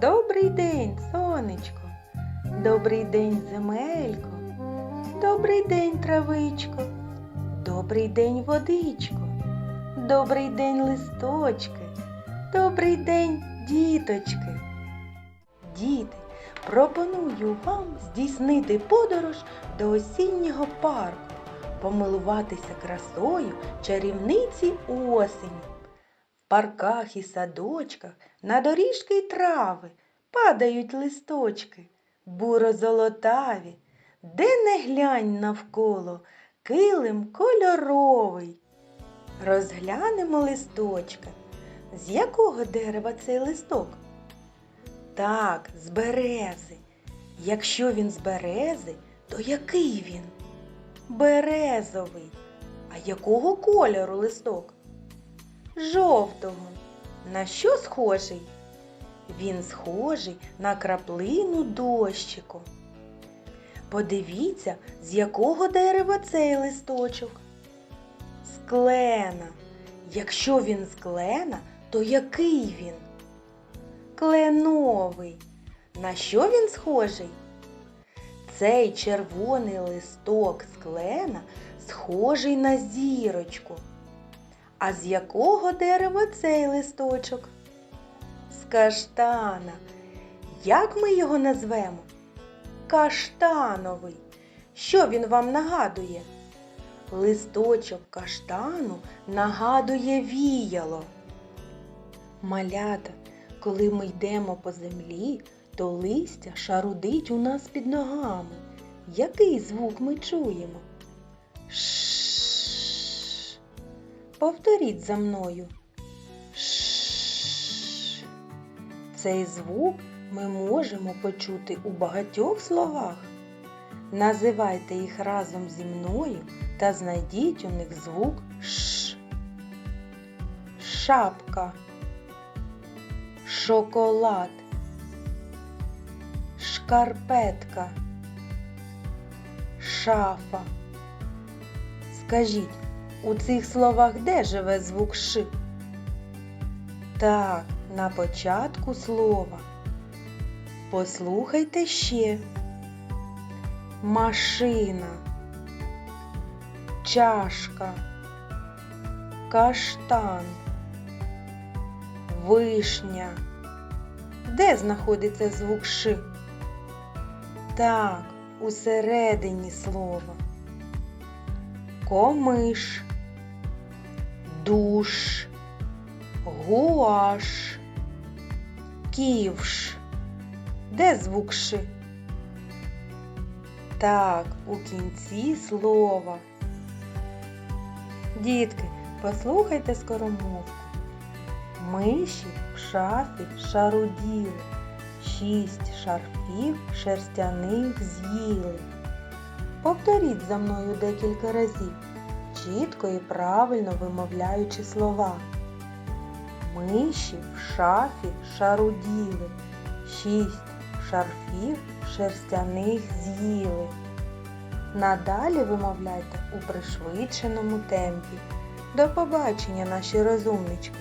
Добрий день, сонечко, добрий день, земелько, добрий день, травичко, добрий день, водичко, добрий день, листочки, добрий день, діточки. Діти, пропоную вам здійснити подорож до осіннього парку, помилуватися красою чарівниці осені. Парках і садочках на доріжки й трави падають листочки, буро-золотаві, де не глянь навколо, килим кольоровий. Розглянемо листочка. З якого дерева цей листок? Так, з берези. Якщо він з берези, то який він? Березовий. А якого кольору листок? Жовтого. На що схожий? Він схожий на краплину дощику. Подивіться, з якого дерева цей листочок? З клена. Якщо він з то який він? Кленовий. На що він схожий? Цей червоний листок з клена схожий на зірочку. А з якого дерева цей листочок? З каштана. Як ми його назвемо? Каштановий. Що він вам нагадує? Листочок каштану нагадує віяло. Малята, коли ми йдемо по землі, то листя шарудить у нас під ногами. Який звук ми чуємо? Повторіть за мною. Ш. Цей звук ми можемо почути у багатьох словах. Називайте їх разом зі мною та знайдіть у них звук Ш. Шапка. Шоколад. Шкарпетка. Шафа. Скажіть, у цих словах де живе звук Ш? Так, на початку слова. Послухайте ще. Машина. Чашка. Каштан. Вишня. Де знаходиться звук Ш? Так, усередині слова. Комиш, душ, гуаш, ківш. Де звук Ш? Так, у кінці слова. Дітки, послухайте скоромовку. Миші в шафі шаруділи, шість шарфів шерстяних з'їли. Повторіть за мною декілька разів, чітко і правильно вимовляючи слова. Миші в шафі шаруділи, шість шарфів шерстяних з'їли. Надалі вимовляйте у пришвидшеному темпі. До побачення, наші розумнички!